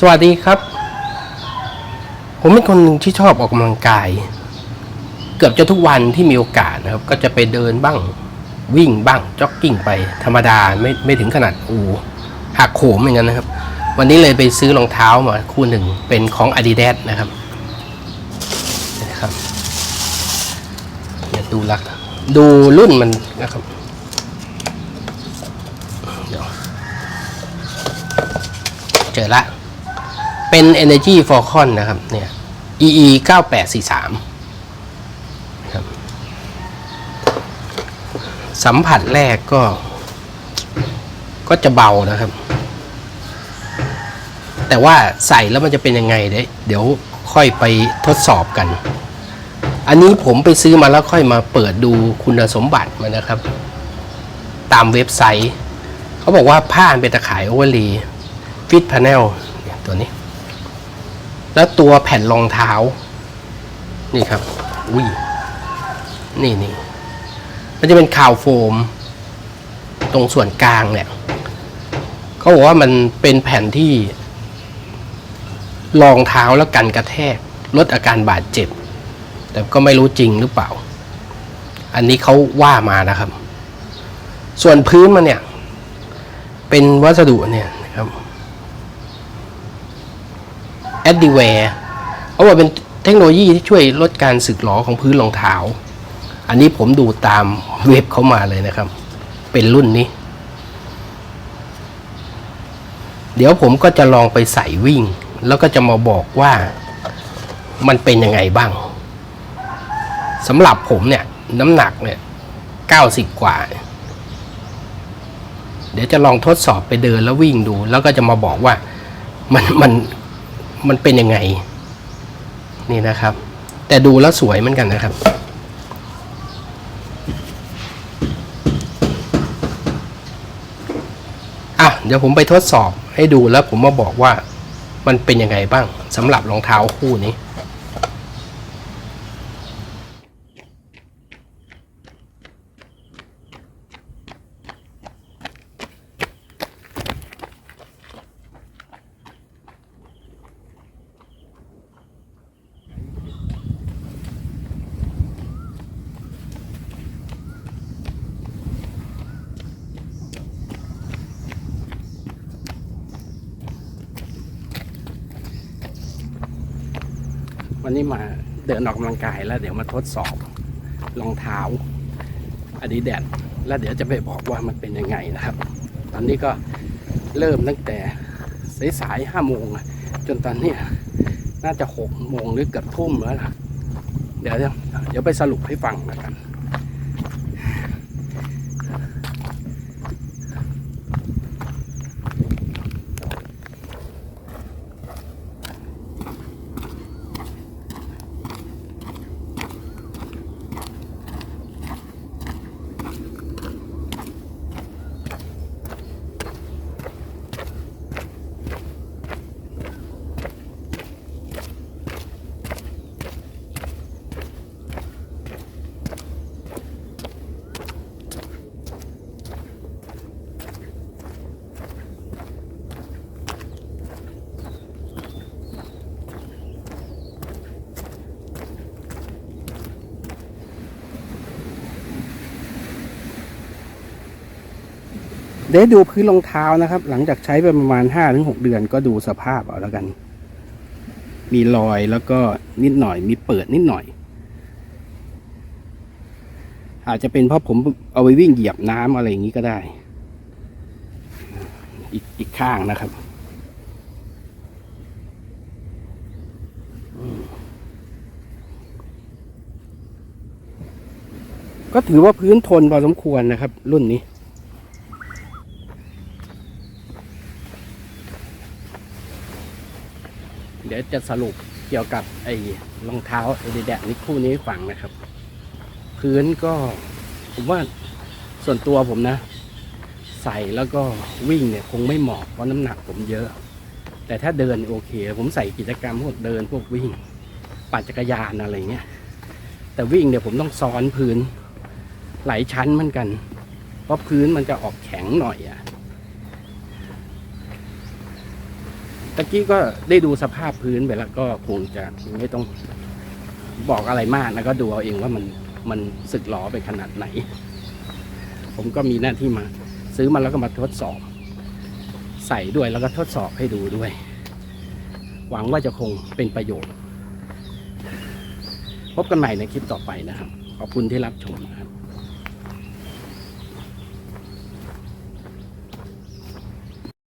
สวัสดีครับ ผมเป็นคนหนึ่งที่ชอบออกกำลังกาย เกือบจะทุกวันที่มีโอกาสนะครับ ก็จะไปเดินบ้างวิ่งบ้างจ็อกกิ้งไปธรรมดาไม่ไม่ถึงขนาดอูหักโหมอย่างนั้นนะครับ วันนี้เลยไปซื้อรองเท้ามาคู่หนึ่งเป็นของ Adidas นะครับนะครับเดี๋ยวดูลัก ดูรุ่นมันนะครับเดี๋ยวเจอละ เป็น Energy Falcon นะครับเนี่ย EE 9843ครับสัมผัสแรกก็ ก็จะเบานะครับ แต่ว่าใส่แล้วมันจะเป็นยังไงเดี๋ยวเดี๋ยวค่อยไปทดสอบกัน อันนี้ผมไปซื้อมาแล้วค่อยมาเปิดดูคุณสมบัติมันนะครับ ตามเว็บไซต์ เขาบอกว่าผ้าเป็นตะข่ายโอเวอร์ลีฟิตพาเนลตัวนี้ แล้วตัวแผ่นรองเท้า นี่ครับ อุ้ย นี่นี่ มันจะเป็นข่าวโฟม ตรงส่วนกลางเนี่ยเขาบอกว่ามันเป็นแผ่นที่รองเท้าแล้วกันกระแทก ลดอาการบาดเจ็บ แต่ก็ไม่รู้จริงหรือเปล่า อันนี้เขาว่ามานะครับ ส่วนพื้นมันเนี่ย เป็นวัสดุเนี่ย นะครับแอดดิแวร์เขาบอกเป็นเทคโนโลยีที่ช่วยลดการสึกหรอของพื้นรองเท้า อันนี้ผมดูตามเว็บเขามาเลยนะครับ เป็นรุ่นนี้ เดี๋ยวผมก็จะลองไปใส่วิ่ง แล้วก็จะมาบอกว่ามันเป็นยังไงบ้างสำหรับผมเนี่ย น้ำหนักเนี่ยเก้าสิบกว่า เดี๋ยวจะลองทดสอบไปเดินแล้ววิ่งดู แล้วก็จะมาบอกว่ามันมัน มันเป็นยังไง นี่นะครับ แต่ดูแล้วสวยเหมือนกันนะครับ อะ เดี๋ยวผมไปทดสอบให้ดูแล้วผมมาบอกว่ามันเป็นยังไงบ้างสำหรับรองเท้าคู่นี้ วันนี้มาเดินออกกำลังกายแล้วเดี๋ยวมาทดสอบรองเท้าอดีแดดแล้วเดี๋ยวจะไปบอกว่ามันเป็นยังไงนะครับ ตอนนี้ก็เริ่มตั้งแต่สายๆห้าโมงจนตอนนี้น่าจะหกโมงหรือเกือบทุ่มแล้วล่ะเดี๋ยวเดี๋ยวไปสรุปให้ฟังแล้วกัน เดี๋ยวดูพื้นรองเท้านะครับ หลังจากใช้ไปประมาณห้าถึงหกเดือนก็ดูสภาพเอาแล้วกัน มีรอยแล้วก็นิดหน่อยมีเปิดนิดหน่อย อาจจะเป็นเพราะผมเอาไปวิ่งเหยียบน้ำอะไรอย่างนี้ก็ได้ อีกอีกข้างนะครับก็ถือว่าพื้นทนพอสมควรนะครับ รุ่นนี้ เดี๋ยวจะสรุปเกี่ยวกับไอ้รองเท้าไอ้แดดนี่คู่นี้ให้ฟังนะครับ พื้นก็ผมว่าส่วนตัวผมนะ ใส่แล้วก็วิ่งเนี่ยคงไม่เหมาะเพราะน้ำหนักผมเยอะ แต่ถ้าเดินโอเค ผมใส่กิจกรรมพวกเดินพวกวิ่ง ปั่นจักรยานอะไรเงี้ยแต่วิ่งเนี่ยผมต้องซ้อนพื้นหลายชั้นเหมือนกัน เพราะพื้นมันจะออกแข็งหน่อยอะ่ะ ตะกี้ก็ได้ดูสภาพพื้นไปแล้วก็คงจะไม่ต้องบอกอะไรมากนะก็ดูเอาเองว่ามันมันสึกหรอไปขนาดไหน ผมก็มีหน้าที่มา ซื้อมาแล้วก็มาทดสอบ ใส่ด้วยแล้วก็ทดสอบให้ดูด้วย หวังว่าจะคงเป็นประโยชน์ พบกันใหม่ในคลิปต่อไปนะครับ ขอบคุณที่รับชมนะครับ